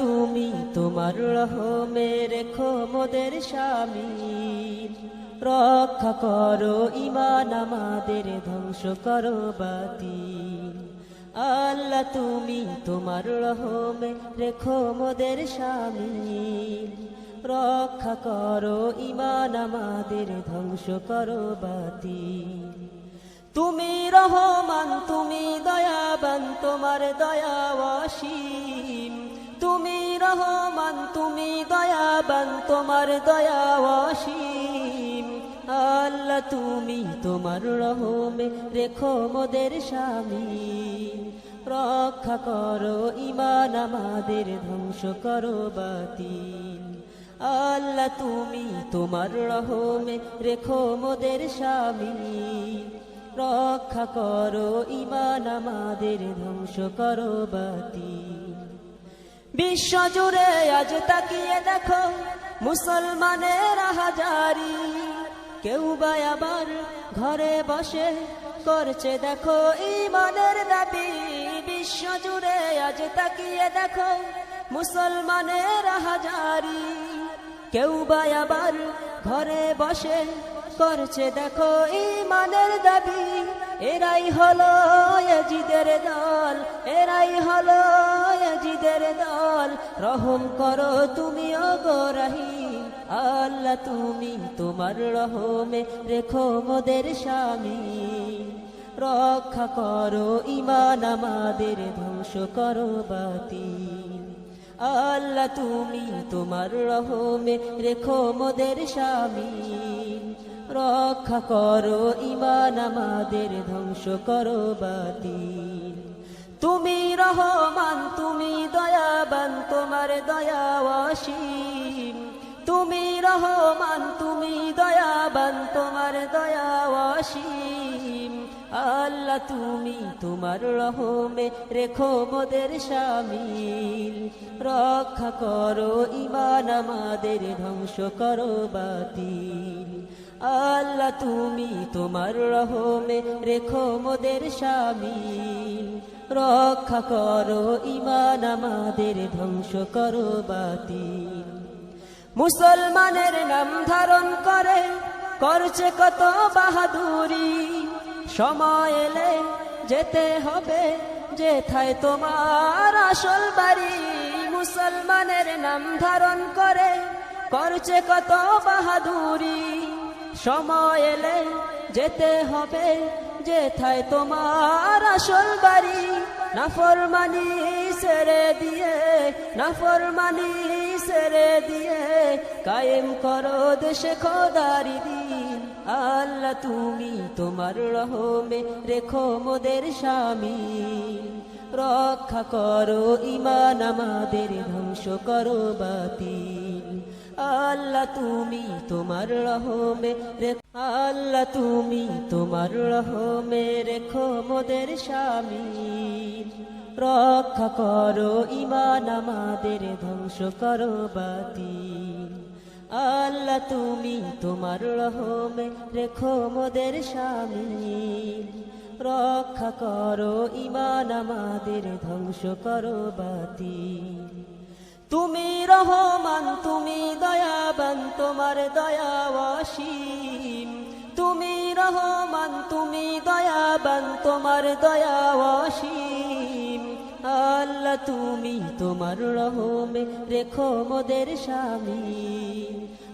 তুমি তোমার রহমে রেখো মোদের স্বামী রক্ষা করো ইমান আমাদের, ধ্বংস করো বাতিল। আল্লাহ তুমি তোমার রহমে রেখো মোদের স্বামী রক্ষা করো ইমান আমাদের, ধ্বংস করো বাতিল। তুমি রহমান, তুমি দয়াবান, তোমার দয়া অসীম। তুমি রহমান, তুমি দয়াবান, তোমার দয়া আল্লাহ, তুমি তোমার রহমে রেখো মোদের স্বামী। রক্ষা করো ইমান আমাদের, ধ্বংস করো বাতিল। আল্লাহ, তুমি তোমার রহমে রেখো মোদের স্বামী। রক্ষা করো ইমান আমাদের, ধ্বংস করো বাতিল। বিশ্ব জুড়ে আজ তাকিয়ে দেখো মুসলমানের হাজারি। কেউ বা আবার ঘরে বসে করছে দেখো ইমানের দাবি। বিশ্ব জুড়ে আজ তাকিয়ে দেখো মুসলমানের হাজারি। কেউ বা আবার ঘরে বসে করছে দেখো ইমানের দাবি। এরাই হলো এজিদের দল, এরাই হলো এজিদের দল। রহম করো তুমি অগরাহি আল্লাহ তুমি তোমার রহমে রেখো মোদের স্বামী। রক্ষা করো ইমান আমাদের, ধ্বংস করো বাতিল আল্লাহ তুমি তোমার রহমে রেখো মোদের স্বামী রক্ষা করো ইমান আমাদের, ধ্বংস করো বাতিল। তুমি রহমান, তুমি দয়াবান, তোমার দয়া অসীম। তুমি রহমান, তুমি দয়াবান, তোমার দয়া অসীম। আল্লাহ তুমি তোমার রহমে রেখো মোদের শামিল রক্ষা করো ইমান আমাদের, ধ্বংস করো বাতিল। আল্লাহ তুমি তোমার রহমে রেখো মোদের শামিল রক্ষা করো ইমান আমাদের, ধ্বংস করো বাতিল। মুসলমানের নাম ধারণ করে, করছে কত বাহাদুরি। সময় এলে যেতে হবে, যেথায় তোমার আসল বাড়ি। মুসলমানের নাম ধারণ করে করছে কত বাহাদুরি। সময় এলে যেতে হবে, যেথায় তোমার আসল বাড়ি। নাফরমানি ছেড়ে দিয়ে নাফরমানি ছেড়ে দিয়ে, কায়েম করো দেশে খোদারি দিন আল্লাহ তুমি তোমার রহমে রেখো মোদের স্বামী। রক্ষা করো ইমান আমাদের, ধ্বংস করো বাতিল। আল্লাহ তুমি তোমার রহমে আল্লাহ তুমি তোমার রহমে রেখো মোদের স্বামী। রক্ষা করো ইমান আমাদের, ধ্বংস করো বাতিল। আল্লাহ তুমি তোমার রহমে রেখো মোদের স্বামী। রক্ষা করো ইমান আমাদের, ধ্বংস করো বাতিল। তুমি রহমান, তুমি দয়াবান, তোমার দয়া তুমি রহমান, তুমি দয়াবান, তোমার দয়া অসীম। আল্লাহ, তুমি তোমার রহমে রেখো মোদের স্বামী।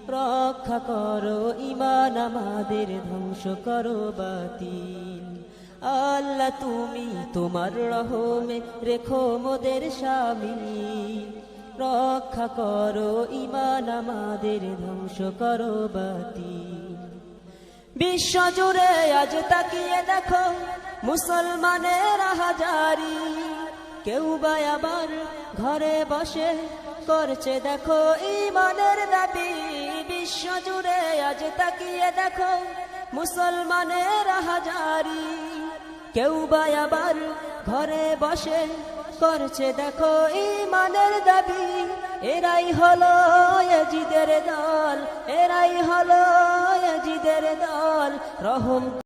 রক্ষা করো ইমান আমাদের, ধ্বংস করো বাতিল। আল্লাহ, তুমি তোমার রহমে রেখো মোদের স্বামী। রক্ষা করো ইমান আমাদের, ধ্বংস করো বাতিল। বিশ্ব জুড়ে আজ তাকিয়ে দেখো, মুসলমানের হাজারি। কেউ বা আবার ঘরে বসে করছে, দেখো ইমানের দাবি। বিশ্ব জুড়ে আজ তাকিয়ে দেখো মুসলমানের হাজারি। কেউ বা আবার ঘরে বসে করছে, দেখো ইমানের দাবি। এরাই হলো এজিদের দল, এরাই হলো এজিদের দল। রহম